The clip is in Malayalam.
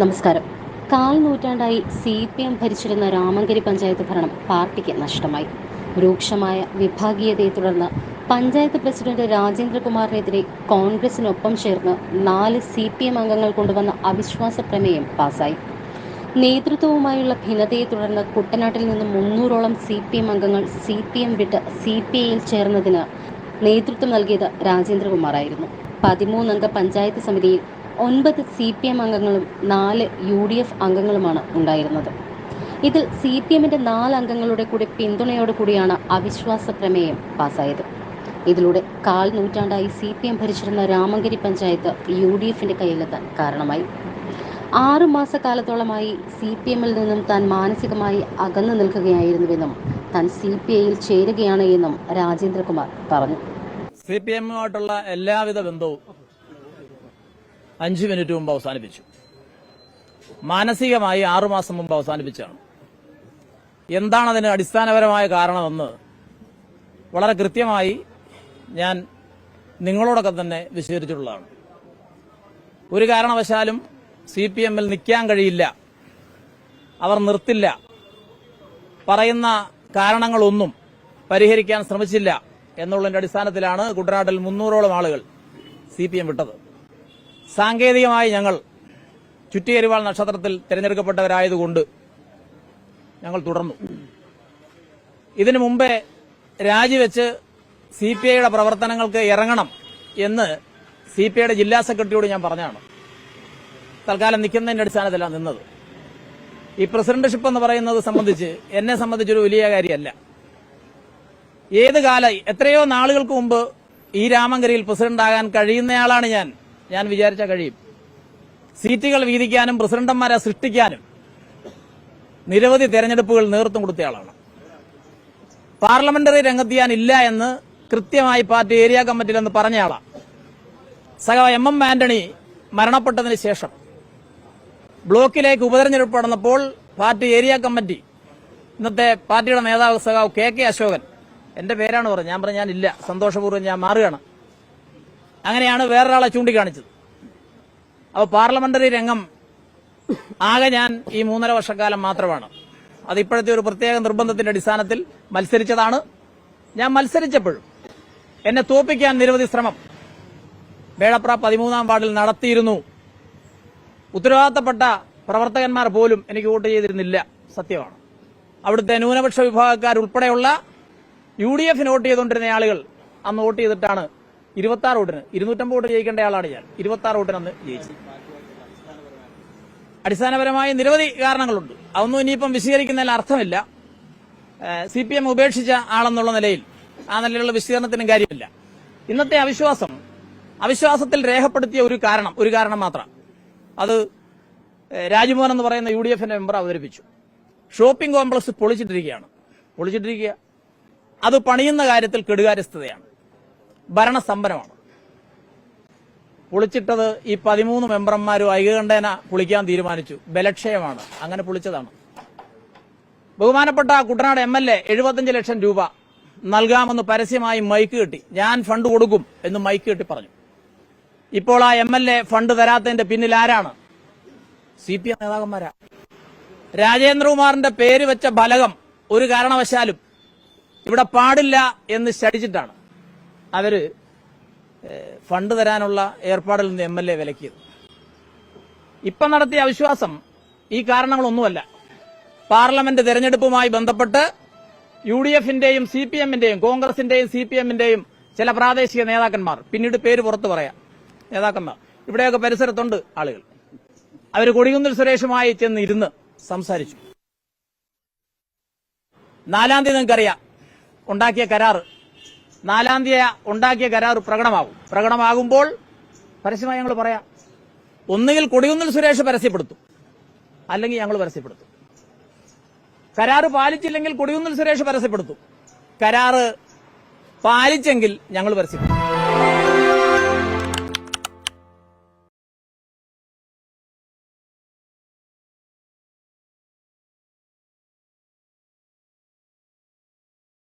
നമസ്കാരം. കാൽ നൂറ്റാണ്ടായി സി പി എം ഭരിച്ചിരുന്ന രാമങ്കരി പഞ്ചായത്ത് ഭരണം പാർട്ടിക്ക് നഷ്ടമായി. രൂക്ഷമായ വിഭാഗീയതയെ തുടർന്ന് പഞ്ചായത്ത് പ്രസിഡന്റ് രാജേന്ദ്രകുമാറിനെതിരെ കോൺഗ്രസിനൊപ്പം ചേർന്ന് നാല് സി പി എം അംഗങ്ങൾ കൊണ്ടുവന്ന അവിശ്വാസ പ്രമേയം പാസായി. നേതൃത്വവുമായുള്ള ഭിന്നതയെ തുടർന്ന് കുട്ടനാട്ടിൽ നിന്ന് മുന്നൂറോളം സി പി എം അംഗങ്ങൾ സി പി എം വിട്ട് സി പി ഐയിൽ ചേർന്നതിന് നേതൃത്വം നൽകിയത് രാജേന്ദ്രകുമാറായിരുന്നു. പതിമൂന്നംഗ പഞ്ചായത്ത് സമിതിയിൽ ഒൻപത് സി പി എം അംഗങ്ങളും നാല് യു ഡി എഫ് അംഗങ്ങളുമാണ് ഉണ്ടായിരുന്നത്. ഇതിൽ സി പി എമ്മിന്റെ നാല് അംഗങ്ങളുടെ കൂടി പിന്തുണയോടു കൂടിയാണ് അവിശ്വാസ പ്രമേയം പാസ്സായത്. ഇതിലൂടെ കാൽ നൂറ്റാണ്ടായി സി പി എം ഭരിച്ചിരുന്ന രാമങ്കരി പഞ്ചായത്ത് യു ഡി എഫിന്റെ കയ്യിലെത്താൻ കാരണമായി. ആറു മാസക്കാലത്തോളമായി സി പി എമ്മിൽ നിന്നും താൻ മാനസികമായി അകന്നു നിൽക്കുകയായിരുന്നുവെന്നും താൻ സി പി ഐയിൽ ചേരുകയാണ് എന്നും രാജേന്ദ്രകുമാർ പറഞ്ഞു. സി പി എമ്മുമായിട്ടുള്ള എല്ലാവിധ ബന്ധവും അഞ്ചു മിനിറ്റ് മുമ്പ് അവസാനിപ്പിച്ചു. മാനസികമായി ആറുമാസം മുമ്പ് അവസാനിപ്പിച്ചാണ്. എന്താണ് അതിന് അടിസ്ഥാനപരമായ കാരണമെന്ന് വളരെ കൃത്യമായി ഞാൻ നിങ്ങളോടൊക്കെ തന്നെ വിശദീകരിച്ചിട്ടുള്ളതാണ്. ഒരു കാരണവശാലും സി പി എമ്മിൽ നിൽക്കാൻ കഴിയില്ല. അവർ നിർത്തില്ല. പറയുന്ന കാരണങ്ങളൊന്നും പരിഹരിക്കാൻ ശ്രമിച്ചില്ല എന്നുള്ളതിന്റെ അടിസ്ഥാനത്തിലാണ് കുട്ടനാട്ടിൽ മുന്നൂറോളം ആളുകൾ സി പി എം വിട്ടത്. സാങ്കേതികമായി ഞങ്ങൾ ചുറ്റിയരിവാൾ നക്ഷത്രത്തിൽ തിരഞ്ഞെടുക്കപ്പെട്ടവരായതുകൊണ്ട് ഞങ്ങൾ തുടർന്നു. ഇതിനു മുമ്പേ രാജിവെച്ച് സി പി ഐയുടെ പ്രവർത്തനങ്ങൾക്ക് ഇറങ്ങണം എന്ന് സി പി ഐയുടെ ജില്ലാ സെക്രട്ടറിയോട് ഞാൻ പറഞ്ഞാണ് തൽക്കാലം നിൽക്കുന്നതിന്റെ അടിസ്ഥാനത്തിലാണ് നിന്നത്. ഈ പ്രസിഡന്റ്ഷിപ്പ് എന്ന് പറയുന്നത് സംബന്ധിച്ച് എന്നെ സംബന്ധിച്ചൊരു വലിയ കാര്യമല്ല. ഏത് കാല എത്രയോ നാളുകൾക്ക് മുമ്പ് ഈ രാമങ്കരിയിൽ പ്രസിഡന്റ് ആകാൻ കഴിയുന്നയാളാണ് ഞാൻ. ഞാൻ വിചാരിച്ച കഴിയും. സീറ്റുകൾ വീതിക്കാനും പ്രസിഡന്റന്മാരെ സൃഷ്ടിക്കാനും നിരവധി തെരഞ്ഞെടുപ്പുകൾ നേതൃത്വം കൊടുത്തയാളാണ് പാർലമെന്ററി രംഗത്ത് ഞാൻ ഇല്ല എന്ന് കൃത്യമായി പാർട്ടി ഏരിയ കമ്മിറ്റിയിൽ എന്ന് പറഞ്ഞയാളാണ് സഹ എം എം ആന്റണി മരണപ്പെട്ടതിന് ശേഷം ബ്ലോക്കിലേക്ക് ഉപതെരഞ്ഞെടുപ്പ് നടന്നപ്പോൾ പാർട്ടി ഏരിയ കമ്മിറ്റി ഇന്നത്തെ പാർട്ടിയുടെ നേതാവ് സഖാവ് കെ കെ അശോകൻ എന്റെ പേരാണ് പറഞ്ഞത്. ഞാൻ പറഞ്ഞു ഞാനില്ല സന്തോഷപൂർവം ഞാൻ മാറുകയാണ്. അങ്ങനെയാണ് വേറൊരാളെ ചൂണ്ടിക്കാണിച്ചത്. അപ്പോൾ പാർലമെന്ററി രംഗം ആകെ ഞാൻ ഈ മൂന്നര വർഷക്കാലം മാത്രമാണ്. അത് ഇപ്പോഴത്തെ ഒരു പ്രത്യേക നിർബന്ധത്തിന്റെ അടിസ്ഥാനത്തിൽ മത്സരിച്ചതാണ്. ഞാൻ മത്സരിച്ചപ്പോഴും എന്നെ തോപ്പിക്കാൻ നിരവധി ശ്രമം വേളപ്ര പതിമൂന്നാം വാർഡിൽ നടത്തിയിരുന്നു. ഉത്തരവാദിത്തപ്പെട്ട പ്രവർത്തകന്മാർ പോലും എനിക്ക് വോട്ട് ചെയ്തിരുന്നില്ല സത്യമാണ്. അവിടുത്തെ ന്യൂനപക്ഷ വിഭാഗക്കാരുൾപ്പെടെയുള്ള യു ഡി എഫിന് വോട്ട് ചെയ്തുകൊണ്ടിരുന്ന ആളുകൾ അന്ന് വോട്ട് ചെയ്തിട്ടാണ് ഇരുപത്തി ആറ് വോട്ടിന്. ഇരുന്നൂറ്റമ്പത് വോട്ട് ജയിക്കേണ്ട ആളാണ് ഞാൻ. ഇരുപത്തി ആറ് വോട്ടിന് അന്ന് ജയിച്ചു. അടിസ്ഥാനപരമായ നിരവധി കാരണങ്ങളുണ്ട്. അതൊന്നും ഇനിയിപ്പം വിശദീകരിക്കുന്നതിൽ അർത്ഥമില്ല. സി പി എം ഉപേക്ഷിച്ച ആളെന്നുള്ള നിലയിൽ ആ നിലയിലുള്ള വിശദീകരണത്തിനും കാര്യമില്ല. ഇന്നത്തെ അവിശ്വാസം അവിശ്വാസത്തിൽ രേഖപ്പെടുത്തിയ ഒരു കാരണം ഒരു കാരണം മാത്രം. അത് രാജ്മോഹൻ എന്ന് പറയുന്ന യു ഡി എഫിന്റെ മെമ്പർ അവതരിപ്പിച്ചു. ഷോപ്പിംഗ് കോംപ്ലക്സ് പൊളിച്ചിട്ടിരിക്കുകയാണ്. പൊളിച്ചിട്ടിരിക്കുക. അത് പണിയുന്ന കാര്യത്തിൽ കെടുകാര്യസ്ഥതയാണ്. ഭരണസ്തംഭനമാണ് പുളിച്ചിട്ടത് ഈ പതിമൂന്ന് മെമ്പർമാരും ഐകകണ്ഠേന പൊളിക്കാൻ തീരുമാനിച്ചു. ബലക്ഷയമാണ്. അങ്ങനെ പുളിച്ചതാണ്. ബഹുമാനപ്പെട്ട കുട്ടനാട് എം എൽ എ എഴുപത്തഞ്ച് ലക്ഷം രൂപ നൽകാമെന്ന് പരസ്യമായി മൈക്ക് കെട്ടി. ഞാൻ ഫണ്ട് കൊടുക്കും എന്ന് മൈക്ക് കെട്ടി പറഞ്ഞു. ഇപ്പോൾ ആ എം എൽ എ ഫണ്ട് തരാത്തതിന്റെ പിന്നിൽ ആരാണ്? സി പി എം നേതാക്കന്മാരാ. രാജേന്ദ്രകുമാറിന്റെ പേര് വെച്ച ഫലകം ഒരു കാരണവശാലും ഇവിടെ പാടില്ല എന്ന് ശടിച്ചിട്ടാണ് അവർ ഫണ്ട് തരാനുള്ള ഏർപ്പാടിൽ നിന്ന് എം എൽ എ വിലക്കിയത്. ഇപ്പം നടത്തിയ അവിശ്വാസം ഈ കാരണങ്ങളൊന്നുമല്ല. പാർലമെന്റ് തെരഞ്ഞെടുപ്പുമായി ബന്ധപ്പെട്ട് യു ഡി എഫിന്റെയും സി പി എമ്മിന്റെയും കോൺഗ്രസിന്റെയും സി പി എമ്മിന്റെയും ചില പ്രാദേശിക നേതാക്കന്മാർ പിന്നീട് പേര് പുറത്തു പറയാം. നേതാക്കന്മാർ. ഇവിടെയൊക്കെ പരിസരത്തുണ്ട് ആളുകൾ. അവർ കൊടികുന്നിൽ സുരേഷുമായി ചെന്ന് ഇരുന്ന് സംസാരിച്ചു. നാലാം തീയതി നിങ്ങൾക്കറിയാം ഉണ്ടാക്കിയ കരാറ്. നാലാം തീയതി ഉണ്ടാക്കിയ കരാർ പ്രകടമാകും. പ്രകടമാകുമ്പോൾ പരസ്യമായി ഞങ്ങൾ പറയാം. ഒന്നുകിൽ കൊടിയുന്നിൽ സുരേഷ് പരസ്യപ്പെടുത്തും. അല്ലെങ്കിൽ ഞങ്ങൾ പരസ്യപ്പെടുത്തും. കരാറ് പാലിച്ചില്ലെങ്കിൽ കൊടിയുന്നിൽ സുരേഷ് പരസ്യപ്പെടുത്തും. കരാറ് പാലിച്ചെങ്കിൽ ഞങ്ങൾ പരസ്യപ്പെടുത്തും.